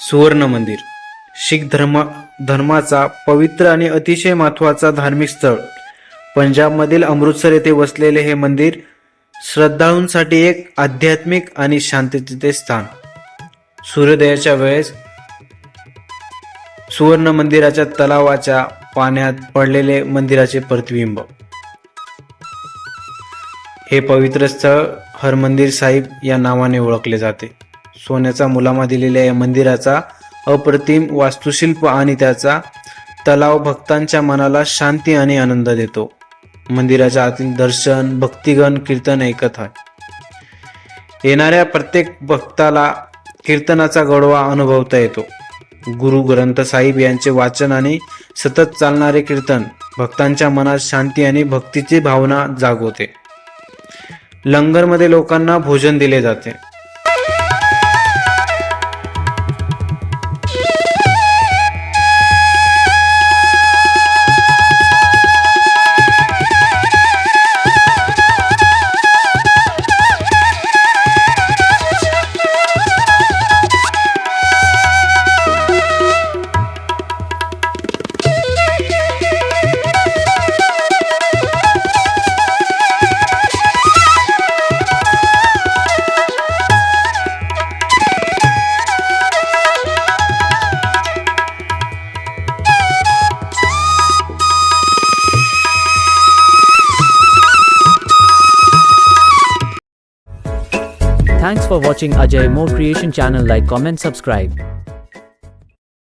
सुवर्ण मंदिर. शीख धर्म धर्माचा पवित्र आणि अतिशय महत्त्वाचा धार्मिक स्थळ. पंजाबमधील अमृतसर येथे वसलेले हे मंदिर श्रद्धाळूंसाठी एक आध्यात्मिक आणि शांततेचे स्थान. सूर्योदयाच्या वेळेस सुवर्ण मंदिराच्या तलावाच्या पाण्यात पडलेले मंदिराचे प्रतिबिंब. हे पवित्र स्थळ हरमंदिर साहिब या नावाने ओळखले जाते. सोन्याचा मुलामा दिलेल्या या मंदिराचा अप्रतिम वास्तुशिल्प आणि त्याचा तलाव भक्तांच्या मनाला शांती आणि आनंद देतो. मंदिराच्या आतील दर्शन भक्तिगण कीर्तन ऐकत आहे येणाऱ्या प्रत्येक भक्ताला कीर्तनाचा गोडवा अनुभवता येतो. गुरु ग्रंथ साहिब यांचे वाचन आणि सतत चालणारे कीर्तन भक्तांच्या मनात शांती आणि भक्तीची भावना जागवते. लंगरमध्ये लोकांना भोजन दिले जाते. Thanks for watching Ajay More Creation channel like comment subscribe